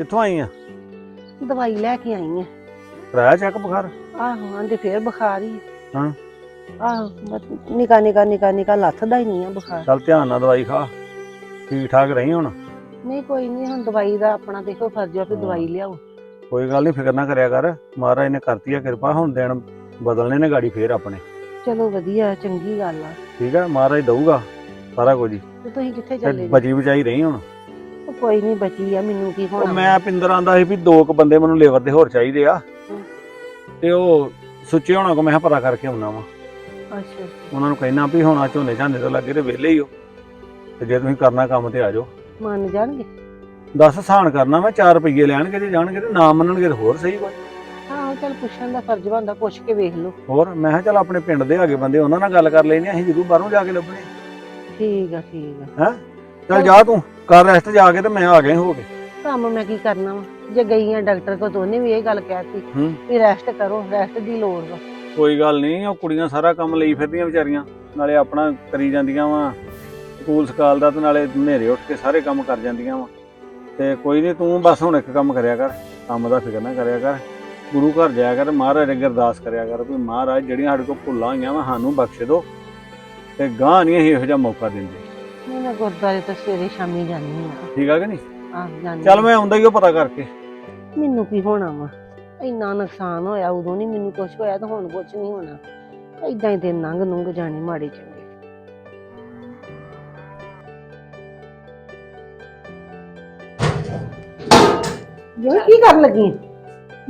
ਕਿੱਥੋਂ ਆਈ ਆ? ਦਵਾਈ ਲੈ ਕੇ ਆਈ ਆ। ਕਰਾਇਆ ਚੈੱਕ ਬੁਖਾਰ? ਆਹੋ ਆਂਦੇ ਫੇਰ ਬੁਖਾਰ ਹੀ ਹਾਂ। ਆਹੋ ਨਿਕਾ ਨਿਕਾ ਨਿਕਾ ਨਿਕਾ ਲੱਥਦਾ ਹੀ ਨਹੀਂ ਆ ਬੁਖਾਰ। ਚੱਲ ਧਿਆਨ ਨਾਲ ਦਵਾਈ ਖਾ। ਠੀਕ ਠਾਕ ਰਹੀ ਹੁਣ? ਨਹੀਂ ਕੋਈ ਨਹੀਂ ਹੁਣ ਦਵਾਈ ਦਾ ਆਪਣਾ ਦੇਖੋ ਫਰਜ਼ ਆ ਵੀ। ਦਵਾਈ ਲਿਆਓ। ਕੋਈ ਗੱਲ ਨਹੀਂ ਫਿਕਰ ਨਾ ਕਰਿਆ ਕਰ। ਮਹਾਰਾਜ ਨੇ ਕਰਤੀ ਆ ਕਿਰਪਾ ਹੁਣ ਦਿਨ ਬਦਲਨੇ ਨੇ ਗਾੜੀ ਫੇਰ ਆਪਣੇ। ਚਲੋ ਵਧੀਆ ਚੰਗੀ ਗੱਲ ਆ। ਠੀਕ ਆ ਮਹਾਰਾਜ ਦਊਗਾ ਸਾਰਾ ਕੁਝ ਹੀ। ਤੇ ਤੁਸੀਂ ਕਿੱਥੇ ਤੇ ਚੱਲੇ ਜੀ? ਬਚੀ ਬਚਾਈ ਰਹੀ ਹੁਣ? ਕੋਈ ਨਹੀਂ ਬਚੀ ਆ ਮੈਨੂੰ ਕੀ ਉਹ ਹੋਣਾ ਮੈਂ ਪਿੰਦਰ ਆਂਦਾ ਸੀ ਵੀ ਦੋ ਕੁ ਬੰਦੇ ਮੈਨੂੰ ਲੇਬਰ ਦੇ ਹੋਰ ਚਾਹੀਦੇ ਆ। ਹਮ। ਤੇ ਉਹ ਸੁੱਚੇ ਹੋਣਾ ਕੋ ਮੈਂ ਕਿਹਾ ਪਤਾ ਕਰਕੇ ਆਉਣਾ ਵਾ। ਅੱਛਾ। ਉਹਨਾਂ ਨੂੰ ਕਹਿਣਾ ਵੀ ਹੁਣ ਝੋਨੇ ਝਾਨੇ ਤੋਂ ਲੱਗੇ ਤੇ ਵਿਹਲੇ ਹੀ ਹੋ। ਤੇ ਜੇ ਤੁਸੀਂ ਕਰਨਾ ਕੰਮ ਤੇ ਆ ਜਾਓ। ਮੰਨ ਜਾਣਗੇ? ਦੱਸ ਸਾਨ ਕਰਨਾ ਮੈਂ 4 ਰੁਪਏ ਲੈਣਗੇ ਜੇ ਜਾਣਗੇ ਤੇ ਨਾ ਮੰਨਣਗੇ ਤੇ ਹੋਰ ਸਹੀ ਕੋਈ ਆਹੋ ਚੱਲ ਪੁੱਛਣ ਦਾ ਫਰਜ਼ ਬਣਦਾ ਪੁੱਛ ਕੇ ਵੇਖ ਲਓ। ਹੋਰ ਮੈਂ ਕਿਹਾ ਚੱਲ ਆਪਣੇ ਪਿੰਡ ਦੇ ਆਗੇ ਬੰਦੇ ਉਹਨਾਂ ਨਾਲ ਗੱਲ ਕਰ ਲੈਣੀ ਅਸੀਂ ਜਦੋਂ ਬਾਹਰੋਂ ਜਾ ਕੇ ਲੱਭਣੇ। ਠੀਕ ਆ ਠੀਕ ਆ। ਚੱਲ ਜਾ ਤੂੰ। ਕਰ ਰੈਸਟ ਜਾ ਕੇ ਤੇ ਮੈਂ ਆ ਗਿਆ ਹੋ ਕੇ। ਕੰਮ ਮੈਂ ਕੀ ਕਰਨਾ ਵਾ? ਜੇ ਗਈ ਆ ਡਾਕਟਰ ਕੋਲ ਤਾਂ ਉਹਨੇ ਵੀ ਇਹ ਗੱਲ ਕਹਿਤੀ ਹੂੰ। ਵੀ ਰੈਸਟ ਕਰੋ ਰੈਸਟ ਦੀ ਲੋੜ ਵਾ। ਕੋਈ ਗੱਲ ਨਹੀਂ ਉਹ ਕੁੜੀਆਂ ਸਾਰਾ ਕੰਮ ਲਈ ਫਿਰਦੀਆਂ ਵਿਚਾਰੀਆਂ ਨਾਲੇ ਆਪਣਾ ਕਰੀ ਜਾਂਦੀਆਂ ਵਾ। ਸਕੂਲ ਸਕਾਲ ਦਾ ਤੇ ਨਾਲੇ ਹਨੇਰੇ ਉੱਠ ਕੇ ਸਾਰੇ ਕੰਮ ਕਰ ਜਾਂਦੀਆਂ ਵਾ। ਤੇ ਕੋਈ ਨਹੀਂ ਤੂੰ ਬਸ ਹੁਣ ਇੱਕ ਕੰਮ ਕਰਿਆ ਕਰ ਕੰਮ ਦਾ ਫਿਕਰ ਨਾ ਕਰਿਆ ਕਰ। ਗੁਰੂ ਘਰ ਜਾਇਆ ਕਰ ਮਹਾਰਾਜ ਅੱਗੇ ਅਰਦਾਸ ਕਰਿਆ ਕਰ ਵੀ ਮਹਾਰਾਜ ਜਿਹੜੀਆਂ ਸਾਡੇ ਕੋਲ ਭੁੱਲਾਂ ਹੋਈਆਂ ਵਾ ਸਾਨੂੰ ਬਖਸ਼ ਦਿਓ। ਤੇ ਗਾਂ ਨਹੀਂ ਇਹੋ ਜਿਹਾ ਮੌਕਾ ਦਿੰਦੇ। ਮੈਂ ਨਾ ਗੁਰਦੁਆਰੇ ਤੋਂ ਸਵੇਰੇ ਸ਼ਾਮੀ ਜਾਂਦੀ ਆ ਠੀਕ ਆ ਕਿ ਨਹੀਂ? ਆਹ ਜਾਂਦੀ ਚੱਲ ਮੈਂ ਆਉਂਦਾ ਹੀ ਉਹ ਪਤਾ ਕਰਕੇ। ਮੈਨੂੰ ਕੀ ਹੋਣਾ ਵਾ? ਇੰਨਾ ਨੁਕਸਾਨ ਹੋਇਆ ਉਦੋਂ ਨਹੀਂ ਮੈਨੂੰ ਕੁਝ ਹੋਇਆ ਤਾਂ ਹੁਣ ਕੁਝ ਨਹੀਂ ਹੋਣਾ। ਏਦਾਂ ਹੀ ਦਿਨ ਲੰਘ ਲੰਘ ਜਾਣੇ ਮਾੜੇ ਚੰਗੇ। ਜਿਵੇਂ ਕੀ ਕਰਨ ਲੱਗੀ ਆਂ?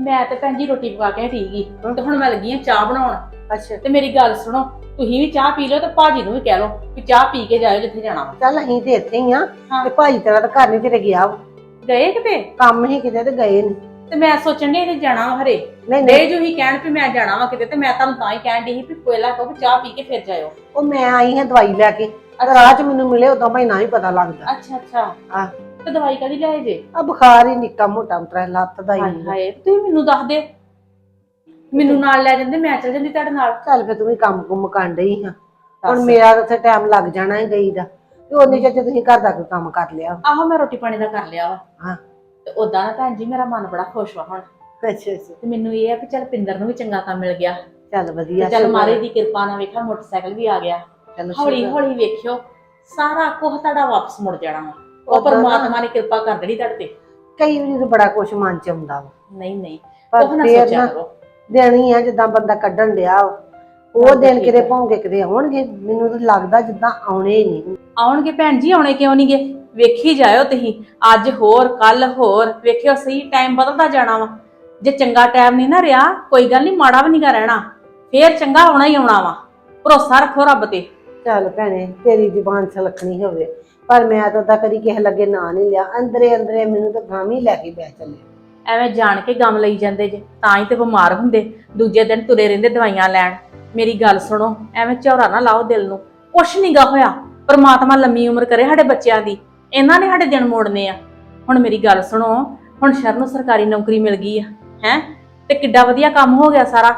ਮੈਂ ਤੇ ਭੈਣ ਜੀ ਰੋਟੀ ਪਕਾ ਕੇ ਹਟੀ ਗਈ। ਤੇ ਹੁਣ ਮੈਂ ਲੱਗੀ ਆ ਚਾਹ ਬਣਾਉਣ। ਅੱਛਾ। ਤੇ ਮੇਰੀ ਗੱਲ ਸੁਣੋ ਤੁਸੀਂ ਵੀ ਚਾਹ ਪੀ ਲਓ ਤੇ ਭਾਜੀ ਨੂੰ ਵੀ ਕਹਿ ਲਓ ਕਿ ਚਾਹ ਪੀ ਕੇ ਜਾਇਓ ਜਿੱਥੇ ਜਾਣਾ ਵਾ। ਚੱਲ ਅਸੀਂ ਤੇ ਇੱਥੇ ਹੀ ਆ ਹਾਂ। ਤੇ ਭਾਈ ਤੇਰਾ ਤਾਂ ਘਰ ਨਹੀਂ ਤੇਰੇ ਗਿਆ ਵਾ। ਗਏ ਕਿਤੇ? ਕੰਮ ਹੀ ਕਿਤੇ ਤੇ ਗਏ ਨਹੀਂ ਤੇ ਮੈਂ ਸੋਚਣ ਡਈ ਕਿ ਜਾਣਾ ਵਾ ਹਰੇ। ਨਹੀਂ ਦੇ ਨਹੀਂ ਜੋ ਹੀ ਕਹਿਣ ਵੀ ਮੈਂ ਜਾਣਾ ਵਾ ਕਿਤੇ ਤੇ ਮੈਂ ਤੁਹਾਨੂੰ ਤਾਂ ਹੀ ਕਹਿਣ ਡਈ ਸੀ ਵੀ ਪਹਿਲਾਂ ਕਹੋ ਵੀ ਚਾਹ ਪੀ ਕੇ ਫਿਰ ਜਾਇਓ। ਉਹ ਮੈਂ ਆਈ ਹਾਂ ਦਵਾਈ ਲੈ ਕੇ ਰਾਹ ਚ ਮੈਨੂੰ ਮਿਲੇ ਉਦੋਂ ਭਾਈ ਨਾ ਹੀ ਪਤਾ ਲੱਗਦਾ। ਅੱਛਾ ਅੱਛਾ। ਹਾਂ। ਤੇ ਦਵਾਈ ਕਦੀ ਲਿਆਏ ਜੇ? ਆ ਬੁਖਾਰ ਹੀ ਨਿੱਕਾ ਮੋਟਾ ਉਤਰਾ ਲੱਤ ਦਾ ਹੀ। ਹਾਏ ਹਾਏ ਤੁਸੀਂ ਮੈਨੂੰ ਦੱਸ ਦੇ ਮੈਨੂੰ ਨਾਲ ਲੈ ਜਾਂਦੇ ਮੈਂ ਚੱਲ ਜਾਂਦੀ ਤੁਹਾਡੇ ਨਾਲ। ਚੱਲ ਫੇ ਤੂੰ ਵੀ ਕੰਮ ਕੁੰਮ ਕਰਨ ਡਈ ਹਾਂ ਹੁਣ। ਮੇਰਾ ਉੱਥੇ ਟਾਈਮ ਲੱਗ ਜਾਣਾ ਹੈ ਗਈ ਦਾ ਤੇ ਉਹਨੇ ਜੇ ਤੁਸੀਂ ਘਰ ਦਾ ਕੋਈ ਕੰਮ ਕਰ ਲਿਆ ਆਹੋ ਮੈਂ ਰੋਟੀ ਪਾਣੀ ਦਾ ਕਰ ਲਿਆ ਵਾ। ਹਾਂ। ਤੇ ਉਦਾਂ ਨਾ ਭੈਣ ਜੀ ਮੇਰਾ ਮਨ ਬੜਾ ਖੁਸ਼ ਵਾ ਹੁਣ। ਅੱਛਾ ਅੱਛਾ। ਤੇ ਮੈਨੂੰ ਇਹ ਆ ਕਿ ਚੱਲ ਪਿੰਦਰ ਨੂੰ ਵੀ ਚੰਗਾ ਕੰਮ ਮਿਲ ਗਿਆ। ਚੱਲ ਤੇ ਵਧੀਆ ਚੱਲ ਸ਼ੁਕਰ ਮਾਰੇ। ਦੀ ਕਿਰਪਾ ਨਾਲ ਵੇਖਾ ਮੋਟਰਸਾਈਕਲ ਵੀ ਆ ਗਿਆ। ਚੱਲ ਹੌਲੀ ਸ਼ੁਕਰ। ਹੌਲੀ ਵੇਖਿਓ ਸਾਰਾ ਕੁਝ ਤੁਹਾਡਾ ਵਾਪਸ ਮੁੜ ਜਾਣਾ ਵਾ। ਉਹ ਉੱਦਾਂ ਨਾ- ਪਰਮਾਤਮਾ ਨੇ ਕਿਰਪਾ ਕਰ ਦੇਣੀ ਤੁਹਾਡੇ ਤੇ। ਕਈ ਵਾਰੀ ਤਾਂ ਬੜਾ ਕੁਛ ਮਨ ਚ ਆਉਂਦਾ ਵਾ। ਨਹੀਂ ਨਹੀਂ। ਪਰ ਉਹ ਨਾ ਫੇਰ ਸੋਚਿਆ ਨਾ ਕਰੋ। ਦੇਣੀ ਆ ਜਿੱਦਾਂ ਬੰਦਾ ਕੱਢਣ ਡਿਆ ਵਾ। ਉਹ ਹਾਂ, ਦਿਨ ਕਿਤੇ ਹੈ। ਭੌਂਕੇ ਕਿਤੇ ਆਉਣਗੇ। ਮੈਨੂੰ ਤਾਂ ਲੱਗਦਾ ਜਿੱਦਾਂ ਆਉਣੇ ਹੀ ਨਹੀਂ। ਆਉਣਗੇ ਭੈਣ ਜੀ ਆਉਣੇ ਕਿਉਂ ਨਹੀਂਗੇ ਵੇਖੀ ਜਾਇਓ ਤੁਸੀਂ। ਅੱਜ ਹੋਰ ਕੱਲ ਹੋਰ। ਵੇਖਿਓ ਸਹੀ ਟਾਈਮ ਬਦਲਦਾ ਜਾਣਾ ਵਾ। ਜੇ ਚੰਗਾ ਟਾਈਮ ਨਹੀਂ ਨਾ ਰਿਹਾ ਕੋਈ ਗੱਲ ਨਹੀਂ ਮਾੜਾ ਵੀ ਨਹੀਂਗਾ ਰਹਿਣਾ। ਫੇਰ ਚੰਗਾ ਆਉਣਾ ਹੀ ਆਉਣਾ ਵਾ। ਭਰੋਸਾ ਰੱਖੋ ਰੱਬ ਤੇ। ਚੱਲ ਭੈਣੇ ਤੇਰੀ ਜ਼ੁਬਾਨ ਸਲਖਣੀ ਹੋਵੇ। ਪਰ ਮੈਂ ਤਾਂ ਤਾਂ ਕਦੀ ਕਿਸੇ ਲੱਗੇ ਨਾਂ ਨਹੀਂ ਲਿਆ। ਅੰਦਰੇ ਅੰਦਰੇ ਮੈਨੂੰ ਤਾਂ ਗਾਮ ਹੀ ਲੈ ਕੇ ਬੈ ਚੱਲੇ। ਐਵੇਂ ਜਾਣ ਕੇ ਗਮ ਲਈ ਜਾਂਦੇ ਜੇ, ਤਾਂ ਹੀ ਤੇ ਬਿਮਾਰ ਹੁੰਦੇ, ਦੂਜੇ ਦਿਨ ਤੁਰੇ ਰਹਿੰਦੇ ਦਵਾਈਆਂ ਲੈਣ। ਮੇਰੀ ਗੱਲ ਸੁਣੋ, ਐਵੇਂ ਝੌਰਾ ਨਾ ਲਾਓ ਦਿਲ ਨੂੰ। ਕੁਛ ਨਹੀਂਗਾ ਹੋਇਆ, ਪਰਮਾਤਮਾ ਲੰਮੀ ਉਮਰ ਕਰੇ ਸਾਡੇ ਬੱਚਿਆਂ ਦੀ, ਇਹਨਾਂ ਨੇ ਸਾਡੇ ਦਿਨ ਮੋੜਨੇ ਆ। ਹੁਣ ਮੇਰੀ ਗੱਲ ਸੁਣੋ, ਹੁਣ ਸ਼ਰਨ ਨੂੰ ਸਰਕਾਰੀ ਨੌਕਰੀ ਮਿਲ ਗਈ ਆ, ਹੈ? ਤੇ ਕਿੱਡਾ ਵਧੀਆ ਕੰਮ ਹੋ ਗਿਆ ਸਾਰਾ।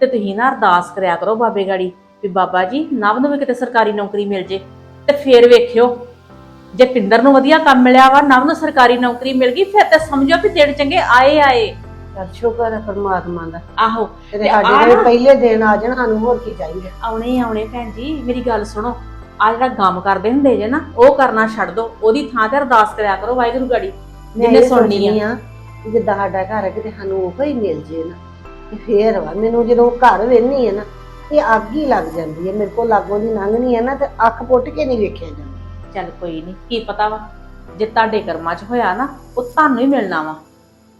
ਤੇ ਤੁਸੀਂ ਨਾ ਅਰਦਾਸ ਕਰਿਆ ਕਰੋ ਬਾਬੇ ਗਾੜੀ, ਵੀ ਬਾਬਾ ਜੀ, ਨਵ ਨੂੰ ਵੀ ਕਿਤੇ ਸਰਕਾਰੀ ਨੌਕਰੀ ਮਿਲ ਜੇ। ਤੇ ਫੇਰ ਵੇਖਿਓ ਜੇ ਪਿੰਦਰ ਨੂੰ ਵਧੀਆ ਕੰਮ ਮਿਲਿਆ ਵਾ ਨਵ ਨੂੰ ਸਰਕਾਰੀ ਨੌਕਰੀ ਮਿਲ ਗਈ ਫਿਰ ਤੇ ਸਮਝੋ ਵੀ ਦਿਨ ਚੰਗੇ ਆਏ ਆਏ। ਚੱਲ ਸ਼ੁਕਰ ਹੈ ਪਰਮਾਤਮਾ ਦਾ। ਆਹੋ ਤੇ ਸਾਡੇ ਆਹ ਜਿਹੜੇ ਨਾ- ਪਹਿਲੇ ਦਿਨ ਆ ਜਾਣ ਸਾਨੂੰ ਹੋਰ ਕੀ ਚਾਹੀਦਾ। ਆਉਣੇ ਹੀ ਆਉਣੇ ਭੈਣ ਜੀ ਮੇਰੀ ਗੱਲ ਸੁਣੋ। ਆ ਜਿਹੜਾ ਗਮ ਕਰਦੇ ਹੁੰਦੇ ਜੇ ਨਾ ਉਹ ਕਰਨਾ ਛੱਡ ਦੋ ਉਹਦੀ ਥਾਂ ਤੇ ਅਰਦਾਸ ਕਰਿਆ ਕਰੋ ਵਾਹਿਗੁਰੂ ਗਾੜੀ ਮੈਂ ਇਹ ਸੁਣਨੀ ਸੋਚਦੀ ਆ। ਕਿ ਜਿੱਦਾਂ ਸਾਡਾ ਘਰ ਹੈ ਕਿਤੇ ਸਾਨੂੰ ਉਹ ਹੀ ਮਿਲ ਜੇ ਨਾ ਤੇ ਫੇਰ ਵਾ ਮੈਨੂੰ ਜਦੋਂ ਘਰ ਵੇਹਨੀ ਹੈ ਨਾ ਇਹ ਅੱਗ ਹੀ ਲੱਗ ਜਾਂਦੀ ਹੈ ਮੇਰੇ ਕੋਲ ਲਾਗੋਂ ਦੀ ਲੰਘਣੀ ਹੈ ਨਾ ਤੇ ਅੱਖ ਪੁੱਟ ਕੇ ਨਹੀਂ ਵੇਖਿਆ ਜਾਂਦਾ। ਚੱਲ ਕੋਈ ਨਹੀਂ ਕੀ ਪਤਾ ਵਾ? ਜੇ ਤੁਹਾਡੇ ਕਰਮਾਂ 'ਚ ਹੋਇਆ ਨਾ ਉਹ ਤੁਹਾਨੂੰ ਹੀ ਮਿਲਣਾ ਵਾ।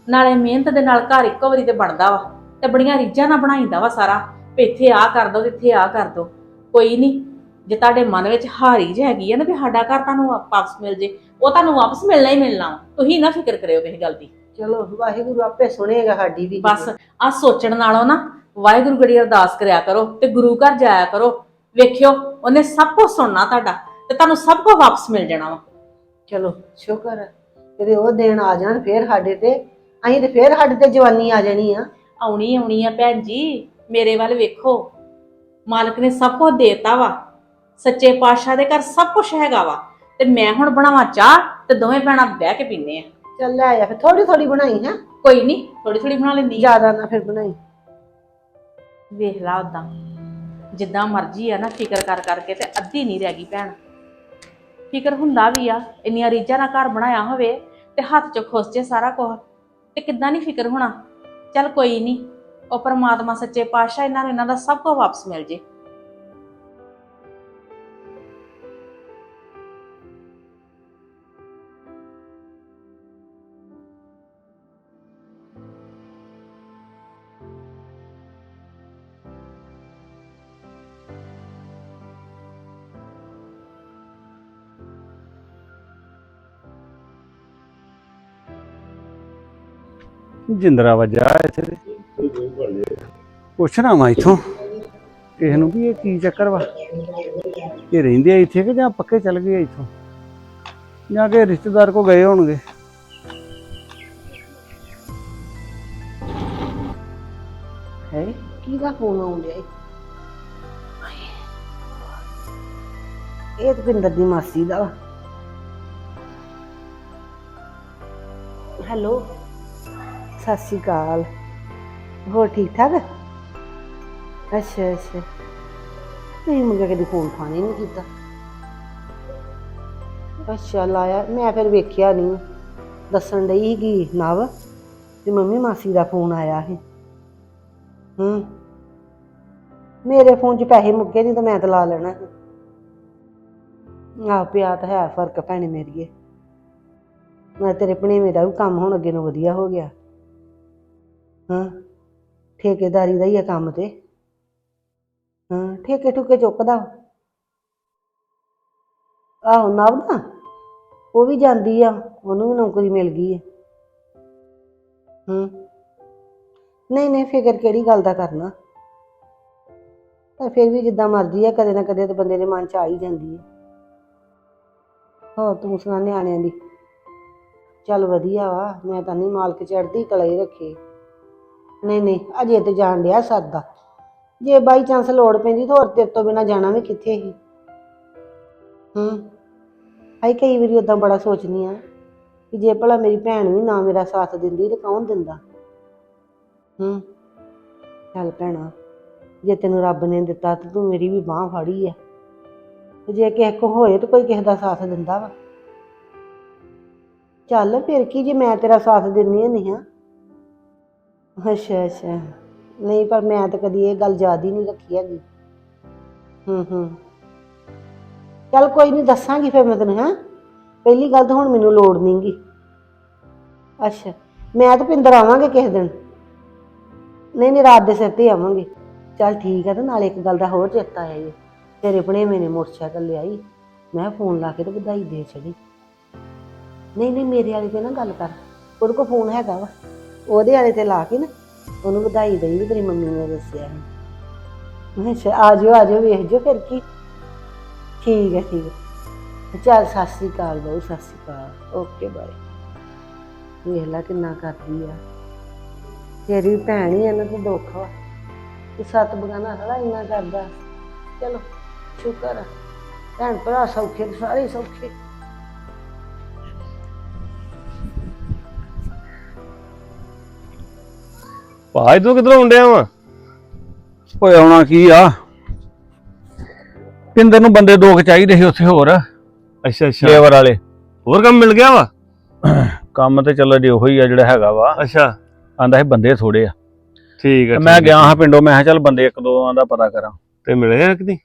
ਨਾਲੇ ਮਿਹਨਤ ਦੇ ਨਾਲ ਘਰ ਇੱਕੋ ਵਾਰੀ ਤੇ ਬਣਦਾ ਵਾ ਤੇ ਬੜੀਆਂ ਰੀਝਾਂ ਨਾਲ ਬਣਾਈਦਾ ਵਾ ਸਾਰਾ। ਵੀ ਇੱਥੇ ਆ ਕਰ ਦੋ ਇੱਥੇ ਆ ਕਰ ਦੋ। ਕੋਈ ਨਹੀਂ ਜੇ ਤੁਹਾਡੇ ਮਨ ਵਿੱਚ ਹਾਰੀ ਜ ਹੈਗੀ ਆ ਨਾ ਵੀ ਸਾਡਾ ਘਰ ਤੁਹਾਨੂੰ ਵਾਪਸ ਮਿਲ ਜੇ ਉਹ ਤੁਹਾਨੂੰ ਵਾਪਸ ਮਿਲਣਾ ਹੀ ਮਿਲਣਾ ਵਾ। ਤੁਸੀਂ ਨਾ ਫਿਕਰ ਕਰਿਓ ਕਿਸੇ ਗੱਲ ਦੀ। ਚਲੋ ਵਾਹਿਗੁਰੂ ਆਪੇ ਸੁਣੇਗਾ ਸਾਡੀ ਵੀ। ਬਸ ਆ ਸੋਚਣ ਨਾਲੋਂ ਨਾ ਵਾਹਿਗੁਰੂ ਗੜੀ ਅਰਦਾਸ ਕਰਿਆ ਕਰੋ ਤੇ ਗੁਰੂ ਘਰ ਜਾਇਆ ਕਰੋ। ਵੇਖਿਓ ਉਹਨੇ ਸਭ ਕੁਝ ਸੁਣਨਾ ਤੁਹਾਡਾ। ਤੇ ਤੁਹਾਨੂੰ ਸਭ ਕੁਝ ਵਾਪਸ ਮਿਲ ਜਾਣਾ ਵਾ। ਚਲੋ ਸ਼ੁਕਰ ਹੈ ਕਿਤੇ ਉਹ ਦਿਨ ਆ ਜਾਣ ਫੇਰ ਸਾਡੇ ਤੇ। ਅਸੀਂ ਤੇ ਫੇਰ ਸਾਡੇ ਤੇ ਜਵਾਨੀ ਆ ਜਾਣੀ ਆ। ਆਉਣੀ ਆਉਣੀ ਆ ਭੈਣ ਜੀ ਮੇਰੇ ਵੱਲ ਵੇਖੋ। ਮਾਲਕ ਨੇ ਸਭ ਕੁਝ ਦੇਤਾ ਵਾ। ਸੱਚੇ ਪਾਤਸ਼ਾਹ ਦੇ ਘਰ ਸਭ ਕੁਝ ਹੈਗਾ ਵਾ। ਤੇ ਮੈਂ ਹੁਣ ਬਣਾਵਾਂ ਚਾਹ ਤੇ ਦੋਵੇਂ ਭੈਣਾਂ ਬਹਿ ਕੇ ਪੀਨੇ ਆ। ਚੱਲ ਲੈ ਆ ਫਿਰ ਥੋੜੀ ਥੋੜੀ ਬਣਾਈ ਹੈ? ਕੋਈ ਨਹੀਂ ਥੋੜੀ ਥੋੜੀ ਬਣਾ ਲੈਂਦੀ ਆ। ਜ਼ਿਆਦਾ ਨਾ ਫਿਰ ਬਣਾਈ। ਵੇਖ ਲਾ ਉਦਾਂ ਜਿੱਦਾਂ ਮਰਜ਼ੀ ਆ ਨਾ ਫਿਕਰ ਕਰ ਕਰਕੇ ਤੇ ਅੱਧੀ ਨਹੀਂ ਰਹਿ ਗਈ ਭੈਣ। ਫਿਕਰ ਹੁੰਦਾ ਵੀ ਆ, ਇੰਨੀਆਂ ਰੀਝਾਂ ਨਾਲ ਘਰ ਬਣਾਇਆ ਹੋਵੇ ਤੇ ਹੱਥ 'ਚ ਖੁੱਸ ਜੇ ਸਾਰਾ ਕੁਝ ਤੇ ਕਿੱਦਾਂ ਨਹੀਂ ਫਿਕਰ ਹੋਣਾ? ਚੱਲ ਕੋਈ ਨਹੀਂ, ਉਹ ਪਰਮਾਤਮਾ ਸੱਚੇ ਪਾਤਸ਼ਾਹ ਇਹਨਾਂ ਨੂੰ ਇਹਨਾਂ ਦਾ ਸਭ ਕੁਝ ਵਾਪਸ ਮਿਲ ਜੇ। ਜਿੰਦਰਾ ਵੱਜਾ ਇੱਥੇ ਤੇ। ਪੁੱਛਣਾ ਵਾ ਇਥੋਂ, ਕਿਸੇ ਨੂੰ ਵੀ ਇਹ ਕੀ ਚੱਕਰ ਵਾ? ਇਹ ਰਹਿੰਦੇ ਆ ਇੱਥੇ ਕਿ ਜਾਂ ਪੱਕੇ ਚੱਲ ਗਏ ਆ ਜਾਂ ਕਿ ਰਿਸ਼ਤੇਦਾਰ ਕੋ ਗਏ ਹੋਣਗੇ? ਹੈ? ਕੀ ਦਾ ਫੋਨ ਆਉਣ ਡਿਆ ਇਹ ਤਾਂ ਦੀ ਮਾਸੀ ਦਾ ਹੈਲੋ? ਸਤਿ ਸ਼੍ਰੀ ਅਕਾਲ। ਹੋਰ ਠੀਕ ਠਾਕ? ਅੱਛਾ ਅੱਛਾ। ਨਹੀਂ ਮੁੰਡੇ ਕਦੀ ਫੋਨ ਫਾਨੇ ਨਹੀਂ ਕੀਤਾ? ਅੱਛਾ, ਲਾਇਆ। ਮੈਂ ਫਿਰ ਵੇਖਿਆ ਨਹੀਂ ਦੱਸਣ ਡਈ ਸੀਗੀ ਨਵ ਤੇ ਮੰਮੀ ਮਾਸੀ ਦਾ ਫੋਨ ਆਇਆ ਸੀ। ਹੂੰ। ਮੇਰੇ ਫੋਨ 'ਚ ਪੈਸੇ ਮੁੱਕੇ ਨਹੀਂ ਤਾਂ ਮੈਂ ਤਾਂ ਲਾ ਲੈਣਾ ਸੀ। ਆਹ ਪਿਆ ਤਾਂ ਹੈ ਫ਼ਰਕ ਭੈਣੇ ਮੇਰੀਏ। ਮੈਂ ਤੇਰੇ ਭਣੇਵੇਂ ਦਾ ਵੀ ਕੰਮ ਹੁਣ ਅੱਗੇ ਨੂੰ ਵਧੀਆ ਹੋ ਗਿਆ। ਹਾਂ। ਠੇਕੇਦਾਰੀ ਦਾ ਹੀ ਆ ਕੰਮ ਤੇ। ਹਾਂ ਠੇਕੇ ਠੁਕੇ ਚੁੱਕਦਾ। ਆਹੋ, ਨਵ ਨਾ, ਉਹ ਵੀ ਜਾਂਦੀ ਆ, ਉਹਨੂੰ ਵੀ ਨੌਕਰੀ ਮਿਲ ਗਈ ਹੈ ਹੂੰ। ਨਹੀਂ ਨਹੀਂ, ਫਿਕਰ ਕਿਹੜੀ ਗੱਲ ਦਾ ਕਰਨਾ। ਪਰ ਫਿਰ ਵੀ ਜਿੱਦਾਂ ਮਰਜ਼ੀ ਆ, ਕਦੇ ਨਾ ਕਦੇ ਤਾਂ ਬੰਦੇ ਦੇ ਮਨ 'ਚ ਆ ਹੀ ਜਾਂਦੀ ਹੈ ਹੋਰ ਤੂੰ ਸੁਣਾ ਨਿਆਣਿਆਂ ਦੀ। ਚੱਲ ਵਧੀਆ ਵਾ, ਮੈਂ ਤਾਂ ਨਹੀਂ ਮਾਲਕ ਚੜਦੀ ਕਲਾ ਹੀ ਰੱਖੇ। ਨਹੀਂ ਨਹੀਂ, ਅਜੇ ਤੇ ਜਾਣ ਡਿਆ ਸਰਦਾ ਜੇ ਬਾਈ ਚਾਂਸ ਲੋੜ ਪੈਂਦੀ ਤਾਂ ਹੋਰ ਤੇਰੇ ਤੋਂ ਬਿਨਾ ਜਾਣਾ ਵੀ ਕਿੱਥੇ ਹੀ ਹੂੰ? ਆਈ ਕਈ ਵਾਰੀ ਉਦਾਂ ਬੜਾ ਸੋਚਨੀ ਆ ਕਿ ਜੇ ਭਲਾ ਮੇਰੀ ਭੈਣ ਵੀ ਨਾ ਮੇਰਾ ਸਾਥ ਦਿੰਦੀ ਤੇ ਕੌਣ ਦਿੰਦਾ? ਹੂੰ? ਚੱਲ ਭੈਣਾ, ਜੇ ਤੈਨੂੰ ਰੱਬ ਨੇ ਦਿੱਤਾ ਤੇ ਤੂੰ ਮੇਰੀ ਵੀ ਬਾਹ ਫੜੀ ਆ। ਤੇ ਜੇ ਕਿਸੇ ਕੋ ਹੋਏ ਤਾਂ ਕੋਈ ਕਿਸੇ ਦਾ ਸਾਥ ਦਿੰਦਾ ਵਾ। ਚੱਲ ਫਿਰ ਕੀ ਜੇ ਮੈਂ ਤੇਰਾ ਸਾਥ ਦਿੰਨੀ ਆ? ਨਹੀਂ ਹਾਂ ਅੱਛਾ ਅੱਛਾ। ਨਹੀਂ, ਪਰ ਮੈਂ ਤਾਂ ਕਦੀ ਇਹ ਗੱਲ ਯਾਦ ਹੀ ਨਹੀਂ ਰੱਖੀ ਹੈਗੀ। ਹੂੰ ਹੂੰ। ਚੱਲ ਕੋਈ ਨਹੀਂ ਦੱਸਾਂਗੀ ਫਿਰ ਮੈਂ ਤੈਨੂੰ, ਹਾਂ? ਪਹਿਲੀ ਗੱਲ ਤਾਂ ਹੁਣ ਮੈਨੂੰ ਲੋੜ ਨਹੀਂਗੀ ਅੱਛਾ। ਮੈਂ ਤਾਂ ਪਿੰਦਰ ਆਵਾਂਗੇ ਕਿਸੇ ਦਿਨ। ਨਹੀਂ ਨਹੀਂ, ਰਾਤ ਦੇ ਸਿਰ ਤੇ ਹੀ ਆਵਾਂਗੇ। ਚੱਲ ਠੀਕ ਹੈ ਤੇ ਨਾਲੇ ਇੱਕ ਗੱਲ ਦਾ ਹੋਰ ਚੇਤਾ ਆਇਆ ਜੀ ਤੇਰੇ ਭਣੇਵੇਂ ਨੇ ਮੋਟਰਸਾਈਕਲ ਲਿਆਈ ਮੈਂ ਫੋਨ ਲਾ ਕੇ ਤੇ ਵਧਾਈ ਦੇ ਛੜੀ ਨਹੀਂ ਨਹੀਂ, ਮੇਰੇ ਵਾਲੇ ਤੇ ਨਾ ਗੱਲ ਕਰ। ਉਹਦੇ ਕੋਲ ਫੋਨ ਹੈਗਾ ਵਾ। ਉਹਦੇ ਵਾਲੇ ਤੇ ਲਾ ਕੇ ਨਾ, ਉਹਨੂੰ ਵਧਾਈ ਦੇਈ ਵੀ ਤੇਰੀ ਮੰਮੀ ਨੇ ਦੱਸਿਆ ਹੈ ਅੱਛਾ ਆ ਜਾਓ ਆ ਜਾਓ ਵੇਖ ਜਾਓ ਫਿਰ ਕੀ। ਠੀਕ ਹੈ ਠੀਕ ਹੈ। ਚੱਲ, ਸਤਿ ਸ੍ਰੀ ਅਕਾਲ ਬਹੁ, ਸਤਿ ਸ੍ਰੀ ਅਕਾਲ। Okay, bye. ਵੇਖ ਲੈ ਕਿੰਨਾ ਕਰਦੀ ਆ। ਤੇਰੀ ਭੈਣ ਹੀ ਇਹਨਾਂ ਨਾ ਦੁੱਖ ਵਾ ਕਿ ਸੱਤ ਬਗਾਨਾ ਹਲਾ ਇੰਨਾ ਕਰਦਾ। ਚਲੋ, ਸ਼ੁਕਰ ਆ। ਭੈਣ ਭਰਾ ਸੌਖੇ ਤੇ ਸਾਰੇ ਸੌਖੇ। ਭਾਜ ਤੂੰ ਕਿਧਰੋਂ ਹੁੰਦਿਆ ਵਾ? ਓਏ ਆਉਣਾ ਕੀ ਆ? ਪਿੰਦਰ ਨੂੰ ਬੰਦੇ ਦੋ ਕੁ ਚਾਹੀਦੇ ਸੀ ਉੱਥੇ ਹੋਰ। ਅੱਛਾ ਅੱਛਾ। ਲੇਬਰ ਵਾਲੇ। ਹੋਰ ਕੰਮ ਮਿਲ ਗਿਆ ਵਾ? ਕੰਮ ਤੇ ਚੱਲ ਜੇ ਉਹੀ ਆ ਜਿਹੜਾ ਹੈਗਾ ਵਾ। ਅੱਛਾ। ਆਂਦਾ ਸੀ ਬੰਦੇ ਥੋੜੇ ਆ। ਠੀਕ ਤੇ ਹੈ ਮੈਂ ਠੀਕ ਗਿਆ ਹੈ। ਪਿੰਡੋਂ ਮੈਂ ਕਿਹਾ ਚੱਲ ਬੰਦੇ ਇੱਕ ਦੋ ਆਂਦਾ ਪਤਾ ਕਰਾਂ। ਤੇ ਮਿਲੇ ਆ ਕਿਤੇ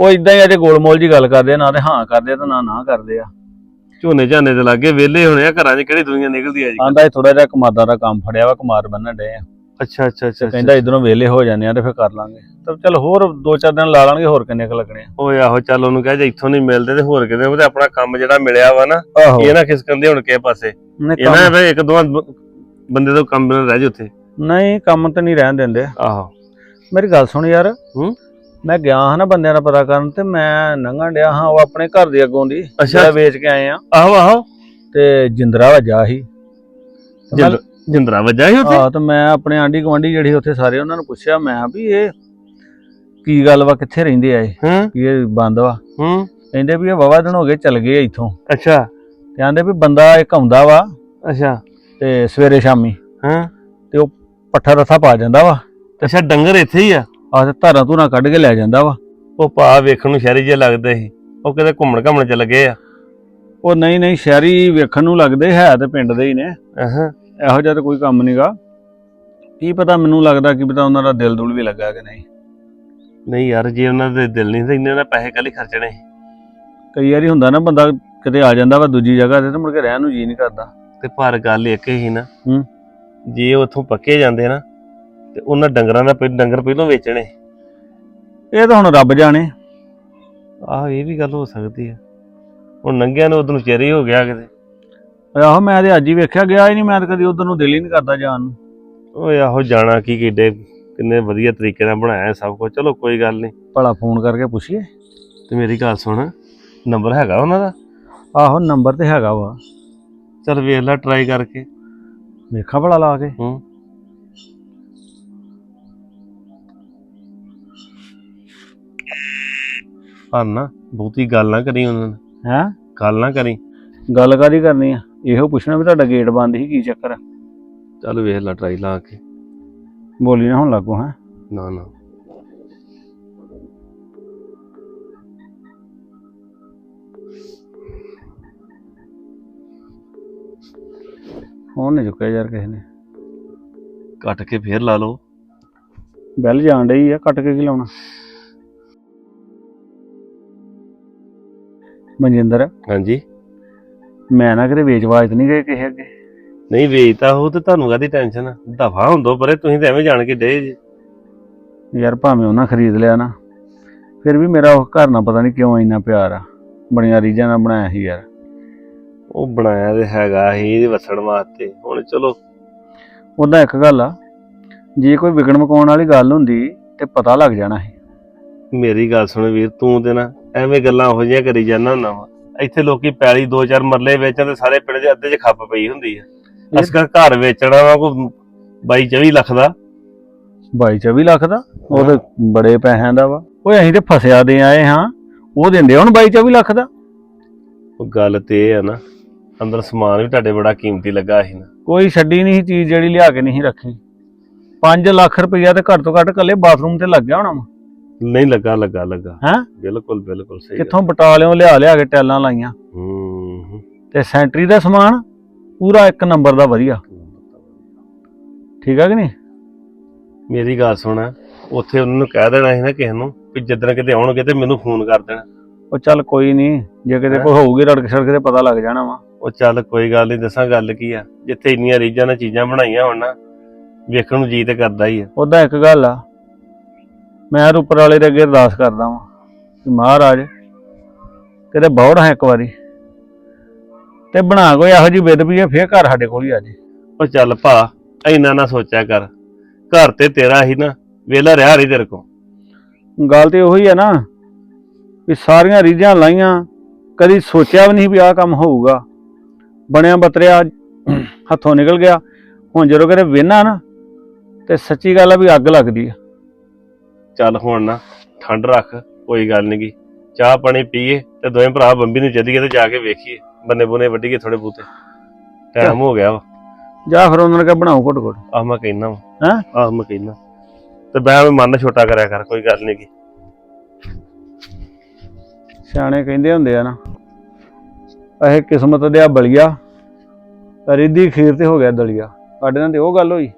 ਉਹ ਇਦਾਂ ਹੀ ਅਜੇ ਗੋਲਮੋਲ ਜੀ ਗੱਲ ਕਰਦੇ ਆ ਨਾ ਤੇ ਹਾਂ ਕਰਦੇ ਆ ਤੇ ਨਾ ਨਾ ਕਰਦੇ ਆ। ਝੋਨੇ ਝਾਨੇ ਤੇ ਲੱਗੇ ਵਿਹਲੇ ਹੋਣੇ ਆ ਘਰਾਂ 'ਚ ਕਿਹੜੀ ਦੁਨੀਆ ਨਿਕਲਦੀ ਆ ਜੀ ਆਂਦਾ ਥੋੜਾ ਜਿਹਾ ਕਮਾਦਾਂ ਦਾ ਕੰਮ ਫੜਿਆ ਵਾ ਕੁਮਾਰ ਬੰਨਣ ਡੇ ਆ। ਅੱਛਾ ਅੱਛਾ ਅੱਛਾ ਕਹਿੰਦਾ ਇਧਰੋਂ ਵਿਹਲੇ ਹੋ ਜਾਂਦੇ ਆ ਤੇ ਫਿਰ ਕਰ ਲਾਂਗੇ। ਤਾਂ ਚੱਲ ਹੋਰ ਦੋ ਚਾਰ ਦਿਨ ਲਾ ਲਾਂਗੇ ਹੋਰ ਕਿੰਨੇ ਕੁ ਲੱਗਣੇ ਆ। ਓਏ ਆਹੋ ਚੱਲ ਉਹਨੂੰ ਕਹਿ ਜੇ ਇੱਥੋਂ ਨਹੀਂ ਮਿਲਦੇ ਤੇ ਹੋਰ ਕਿਤੇ ਉਹ ਤੇ ਆਪਣਾ ਕੰਮ ਜਿਹੜਾ ਮਿਲਿਆ ਵਾ ਨਾ ਇਹ ਨਾ ਖਿਸਕਣ ਦੇ ਹੁਣ ਕਿਸੇ ਪਾਸੇ। ਇਹ ਨਾ ਵੀ ਇੱਕ ਦੋ ਬੰਦੇ ਤੋਂ ਕੰਮ ਨਾ ਰਹਿ ਜੇ ਉੱਥੇ। ਨਹੀਂ ਕੰਮ ਤਾਂ ਨਹੀਂ ਰਹਿਣ ਦਿੰਦੇ। ਆਹੋ। ਮੇਰੀ ਗੱਲ ਸੁਣ ਯਾਰ ਹੂੰ? ਮੈਂ ਗਿਆ ਹਾਂ ਨਾ ਬੰਦਿਆਂ ਦਾ ਪਤਾ ਕਰਨ ਤੇ ਮੈਂ ਲੰਘਣ ਡਿਆ ਹਾਂ ਉਹ ਆਪਣੇ ਘਰ ਦੇ ਅੱਗੋਂ ਦੀ ਅੱਛਾ। ਜਿਹੜਾ ਵੇਚ ਕੇ ਆਏ ਆ। ਆਹੋ ਆਹੋ। ਤੇ ਜਿੰਦਰਾ ਵਜਾ ਜਿੰਦ- ਜਿੰਦਰਾ ਵੱਜਾ ਸੀ ਉੱਥੇ? ਹਾਂ ਤੇ ਮੈਂ ਆਪਣੇ ਆਂਢੀ ਗੁਆਂਢੀ ਜਿਹੜੇ ਉੱਥੇ ਸਾਰੇ ਉਹਨਾਂ ਨੂੰ ਪੁੱਛਿਆ ਮੈਂ ਵੀ ਇਹ ਕੀ ਗੱਲ ਵਾ ਕਿੱਥੇ ਰਹਿੰਦੇ ਆ ਇਹ? ਹੂੰ। ਵੀ ਇਹ ਬੰਦ ਵਾ। ਹੂੰ। ਕਹਿੰਦੇ ਵੀ ਇਹ ਵਾਵਾ ਦਿਨ ਹੋ ਗਏ ਚੱਲ ਗਏ ਇੱਥੋਂ। ਅੱਛਾ। ਆਂਦੇ ਵੀ ਬੰਦਾ ਇੱਕ ਆਉਂਦਾ ਵਾ ਅੱਛਾ। ਤੇ ਸਵੇਰੇ ਸ਼ਾਮੀ। ਹਾਂ। ਤੇ ਉਹ ਪੱਠਾ ਰੱਥਾ ਪਾ ਜਾਂਦਾ ਵਾ। ਅੱਛਾ ਡੰਗਰ ਇੱਥੇ ਹੀ ਆ? ਆਹ ਤੇ ਧਾਰਾਂ ਧੂਰਾਂ ਕੱਢ ਕੇ ਲੈ ਜਾਂਦਾ ਵਾ। ਉਹ ਭਾ ਵੇਖਣ ਨੂੰ ਸ਼ਹਿਰੀ ਜਿਹਾ ਲੱਗਦੇ ਸੀ। ਉਹ ਕਿਤੇ ਘੁੰਮਣ ਘਾਮਣ ਚ ਲੱਗੇ ਆ। ਉਹ ਨਹੀਂ ਨਹੀਂ ਸ਼ਹਿਰੀ ਵੇਖਣ ਨੂੰ ਲੱਗਦੇ ਹੈ ਤੇ ਪਿੰਡ ਦੇ ਹੀ ਨੇ। ਹਾਂ ਇਹੋ ਜਿਹਾ ਤਾਂ ਕੋਈ ਕੰਮ ਨਹੀਂਗਾ ਕੀ ਪਤਾ ਮੈਨੂੰ ਲੱਗਦਾ ਕਿ ਪਤਾ ਉਹਨਾਂ ਦਾ ਦਿਲ ਦੁਲ ਵੀ ਲੱਗਾ ਕਿ ਨਹੀਂ। ਨਹੀਂ ਯਾਰ ਜੇ ਉਹਨਾਂ ਦੇ ਦਿਲ ਨਹੀਂ ਤੇ ਇੰਨੇ ਨਾ ਪੈਸੇ ਕੱਲ ਖਰਚਣੇ। ਕਈ ਵਾਰੀ ਹੁੰਦਾ ਨਾ ਬੰਦਾ ਕਿਤੇ ਆ ਜਾਂਦਾ ਵਾ ਦੂਜੀ ਜਗ੍ਹਾ ਤੇ ਤੇ ਮੁੜ ਕੇ ਰਹਿਣ ਨੂੰ ਜੀ ਨਹੀਂ ਕਰਦਾ। ਤੇ ਪਰ ਗੱਲ ਇੱਕ ਹੀ ਨਾ ਹੂੰ। ਜੇ ਉਹ ਉੱਥੋਂ ਪੱਕੇ ਜਾਂਦੇ ਨਾ ਤੇ ਉਹਨਾਂ ਡੰਗਰਾਂ ਦਾ ਡੰਗਰ ਪਹਿਲਾਂ ਵੇਚਣੇ। ਇਹ ਤਾਂ ਹੁਣ ਰੱਬ ਜਾਣੇ। ਆਹ ਇਹ ਵੀ ਗੱਲ ਹੋ ਸਕਦੀ ਆ। ਹੁਣ ਨੰਗਿਆਂ ਨੂੰ ਉਦੋਂ ਚਿਹਰੇ ਹੋ ਗਿਆ ਕਿਤੇ। ਆਹੋ ਮੈਂ ਤੇ ਅੱਜ ਹੀ ਵੇਖਿਆ ਗਿਆ ਹੀ ਨਹੀਂ ਮੈਂ ਤਾਂ ਕਦੀ ਉਧਰ ਨੂੰ ਦਿਲ ਹੀ ਨਹੀਂ ਕਰਦਾ ਜਾਣ ਨੂੰ। ਓਏ ਆਹੋ ਜਾਣਾ ਕੀ ਕਿੱਡੇ ਕਿੰਨੇ ਵਧੀਆ ਤਰੀਕੇ ਨਾਲ ਬਣਾਇਆ ਸਭ ਕੁਝ ਚਲੋ ਕੋਈ ਗੱਲ ਨਹੀਂ। ਭਲਾ ਫੋਨ ਕਰਕੇ ਪੁੱਛੀਏ। ਤੇ ਮੇਰੀ ਗੱਲ ਸੁਣ ਨੰਬਰ ਹੈਗਾ ਉਹਨਾਂ ਦਾ? ਆਹੋ ਨੰਬਰ ਤੇ ਹੈਗਾ ਵਾ। ਚਲ ਵੇਖ ਲੈ ਟਰਾਈ ਕਰਕੇ। ਵੇਖਾ ਭਲਾ ਲਾ ਕੇ। ਹੂੰ। ਪਰ ਨਾ ਬਹੁਤੀ ਗੱਲ ਨਾ ਕਰੀ ਉਹਨਾਂ ਨਾਲ। ਹੈ? ਗੱਲ ਨਾ ਕਰੀ। ਗੱਲ ਕਾਦੀ ਕਰਨੀ ਆ? ਇਹੋ ਪੁੱਛਣਾ ਵੀ ਤੁਹਾਡਾ ਗੇਟ ਬੰਦ ਸੀ ਕੀ ਚੱਕਰ? ਆ ਚੱਲ ਵੇਖ ਲੈ ਟਰਾਈ ਲਾ ਕੇ। ਬੋਲੀ ਨਾ ਹੁਣ ਲੱਗੋ ਹੈ? ਨਾ ਨਾ। ਫੋਨ ਨਹੀਂ ਚੁੱਕਿਆ ਯਾਰ ਕਿਸੇ ਨੇ। ਕੱਟ ਕੇ ਫੇਰ ਲਾ ਲਓ। ਬੈਲ ਜਾਣ ਡਈ ਆ ਕੱਟ ਕੇ ਕੀ ਲਾਉਣਾ? ਮਨਜਿੰਦਰ? ਹਾਂਜੀ। ਮੈਂ ਨਾ ਕਿਤੇ ਵੇਚਵਾਜ ਨਹੀਂ ਗਏ ਕਿਸੇ ਅੱਗੇ। ਨਹੀਂ ਵੇਚਤਾ ਉਹ ਤੇ ਤੁਹਾਨੂੰ ਕਾਦੀ ਟੈਨਸ਼ਨ ਆ? ਦਫਾ ਹੁੰਦੋ ਪਰੇ ਤੁਸੀਂ ਤਾਂ ਐਵੇਂ ਜਾਣ ਕੇ ਡੇ ਜੀ। ਯਾਰ ਭਾਵੇਂ ਉਹਨਾਂ ਖਰੀਦ ਲਿਆ ਨਾ ਫਿਰ ਵੀ ਮੇਰਾ ਉਹ ਘਰ ਨਾਲ ਪਤਾ ਨਹੀਂ ਕਿਉਂ ਇੰਨਾ ਪਿਆਰ ਆ। ਬੜੀਆਂ ਰੀਝਾਂ ਨਾਲ ਬਣਾਇਆ ਸੀ ਯਾਰ। ਉਹ ਬਣਾਇਆ ਤੇ ਹੈਗਾ ਹੀ ਇਹਦੇ ਵਸਣ ਵਾਸਤੇ। ਹੁਣ ਚਲੋ। ਉਹਦਾ ਇੱਕ ਗੱਲ ਆ ਜੇ ਕੋਈ ਵਿਗੜ ਮਕਾਉਣ ਵਾਲੀ ਗੱਲ ਹੁੰਦੀ ਤੇ ਪਤਾ ਲੱਗ ਜਾਣਾ ਸੀ। ਮੇਰੀ ਗੱਲ ਸੁਣ ਵੀਰ ਤੂੰ ਤੇ ਨਾ ਐਵੇਂ ਗੱਲਾਂ ਹੋ ਜਿਹੀਆਂ ਕਰੀ ਜਾਂਦਾ ਹੁੰਦਾ ਵਾ। ਇੱਥੇ ਲੋਕੀ ਪੈਲੀ ਦੋ ਚਾਰ ਮਰਲੇ ਵੇਚਣ ਤੇ ਸਾਰੇ ਪਿੰਡ ਦੇ ਅੱਧੇ 'ਚ ਖੱਪ ਪਈ ਹੁੰਦੀ ਆ। ਅਸਕਾ ਘਰ ਵੇਚਣਾ ਵਾ ਕੋਈ 22 24 ਲੱਖ ਦਾ। 22 24 ਲੱਖ ਦਾ? ਉਹ ਤੇ ਬੜੇ ਪੈਸਿਆਂ ਦਾ ਵਾ। ਓਏ ਅਸੀਂ ਤੇ ਫਸਿਆ ਦੇ ਆਏ ਹਾਂ। ਉਹ ਦਿੰਦੇ ਹੁਣ 22 24 ਲੱਖ ਦਾ? ਉਹ ਗੱਲ ਤੇ ਇਹ ਆ ਨਾ ਅੰਦਰ ਸਮਾਨ ਵੀ ਤੁਹਾਡੇ ਬੜਾ ਕੀਮਤੀ ਲੱਗਾ ਸੀ ਨਾ। ਕੋਈ ਛੱਡੀ ਨਹੀਂ ਸੀ ਚੀਜ਼ ਜਿਹੜੀ ਲਿਆ ਕੇ ਨਹੀਂ ਰੱਖੀ। 5 ਲੱਖ ਰੁਪਈਆ ਤੇ ਘੱਟ ਤੋਂ ਘੱਟ ਕੱਲੇ ਬਾਥਰੂਮ ਤੇ ਲੱਗ ਗਿਆ ਹੋਣਾ ਵਾ। ਨਹੀਂ ਲੱਗਾ ਲੱਗਾ ਲੱਗਾ। ਹੈਂ? ਬਿਲਕੁਲ ਬਿਲਕੁਲ ਸਹੀ। ਕਿੱਥੋਂ ਬਟਾਲਿਓਂ ਲਿਆ ਲਿਆ ਕੇ ਟੈਲਾਂ ਲਾਈਆਂ? ਹੂੰ। ਤੇ ਸੈਂਟਰੀ ਦਾ ਸਮਾਨ ਪੂਰਾ ਇੱਕ ਨੰਬਰ ਦਾ ਵਧੀਆ। ਠੀਕ ਆ ਕਿ ਨਹੀਂ? ਮੇਰੀ ਗੱਲ ਸੁਣ ਉੱਥੇ ਉਹਨਾਂ ਨੂੰ ਕਹਿ ਦੇਣਾ ਸੀ ਨਾ ਕਿਸੇ ਨੂੰ ਕਿ ਜਿੱਦਣ ਕਿਤੇ ਆਉਣਗੇ ਤੇ ਮੈਨੂੰ ਫੋਨ ਕਰ ਦੇਣਾ। ਉਹ ਚੱਲ ਕੋਈ ਨਹੀਂ ਜੇ ਕਿਤੇ? ਕੋਈ ਹੋਊਗੀ ਰੜਕ ਛੜਕ ਤੇ ਪਤਾ ਲੱਗ ਜਾਣਾ ਵਾ। ਉਹ ਚੱਲ ਕੋਈ ਗੱਲ ਨਹੀਂ ਦੱਸਾਂ ਗੱਲ ਕੀ ਆ। ਜਿੱਥੇ ਇੰਨੀਆਂ ਰੀਝਾਂ ਨਾਲ ਚੀਜ਼ਾਂ ਬਣਾਈਆਂ ਹੋਣ ਨਾ ਵੇਖਣ ਨੂੰ ਜੀ ਤੇ ਕਰਦਾ ਹੀ ਆ। ਉਹਦਾ ਇੱਕ ਗੱਲ ਆ ਮੈਂ ਉੱਪਰ ਵਾਲੇ ਦੇ ਅੱਗੇ ਅਰਦਾਸ ਕਰਦਾ ਵਾਂ ਕਿ ਮਹਾਰਾਜ ਕਿਤੇ ਬੌੜ ਹੈ ਇੱਕ ਵਾਰੀ ਤੇ ਬਣਾ ਕੋਈ ਇਹੋ ਜਿਹੀ ਵਿਦ ਵੀ ਇਹ ਫੇਰ ਘਰ ਸਾਡੇ ਕੋਲ ਹੀ ਆ ਜੇ। ਉਹ ਚੱਲ ਭਾ ਇੰਨਾ ਨਾ ਸੋਚਿਆ ਕਰ। ਘਰ ਤੇ ਤੇਰਾ ਹੀ ਨਾ ਵੇਲਾ ਰਿਹਾ ਨਹੀਂ ਤੇਰੇ ਕੋ ਗੱਲ ਤੇ ਉਹੀ ਹੈ ਨਾ ਵੀ ਸਾਰੀਆਂ ਰੀਝਾਂ ਲਾਈਆਂ ਕਦੀ ਸੋਚਿਆ ਵੀ ਨਹੀਂ ਵੀ ਆਹ ਕੰਮ ਹੋਊਗਾ। ਬਣਿਆ ਬਤਰਿਆ ਹੱਥੋਂ ਨਿਕਲ ਗਿਆ। ਹੁਣ ਜਦੋਂ ਕਿਤੇ ਵੇਨਾ ਨਾ ਤੇ ਸੱਚੀ ਗੱਲ ਆ ਵੀ ਅੱਗ ਲੱਗਦੀ ਆ। ਚੱਲ ਹੁਣ ਨਾ ਠੰਡ ਰੱਖ ਕੋਈ ਗੱਲ ਨੀ ਗੀ। ਚਾਹ ਪਾਣੀ ਪੀਏ ਤੇ ਦੋਵੇਂ ਭਰਾ ਬੰਬੀ ਨੂੰ ਚੱਲੀਏ ਤੇ ਜਾ ਕੇ ਵੇਖੀਏ। ਬੰਨੇ ਬੁਨੇ ਵੱਢੀਏ ਥੋੜੇ ਬੂਤੇ ਟਾਈਮ ਹੋ ਗਿਆ ਵਾ। ਜਾਂ ਫਿਰ ਉਹਨਾਂ ਨੇ ਕਿਹਾ ਬਣਾਓ ਘੁੱਟ ਘੁੱਟ ਆਹ ਮੈਂ ਕਹਿਣਾ ਹੈਂ? ਆਹ ਮੈਂ ਕਹਿਣਾ ਤੇ ਮੈਂ ਮਨ ਛੋਟਾ ਕਰਿਆ ਕਰ ਕੋਈ ਗੱਲ ਨੀ ਗੀ। ਸਿਆਣੇ ਕਹਿੰਦੇ ਹੁੰਦੇ ਆ ਨਾ ਇਹ ਕਿਸਮਤ ਦੇ ਆ ਬਲੀਆ ਰਿੱਧੀ ਖੀਰ ਤੇ ਹੋ ਗਿਆ ਦਲੀਆ। ਸਾਡੇ ਨਾਲ ਤੇ ਉਹ ਗੱਲ ਹੋਈ।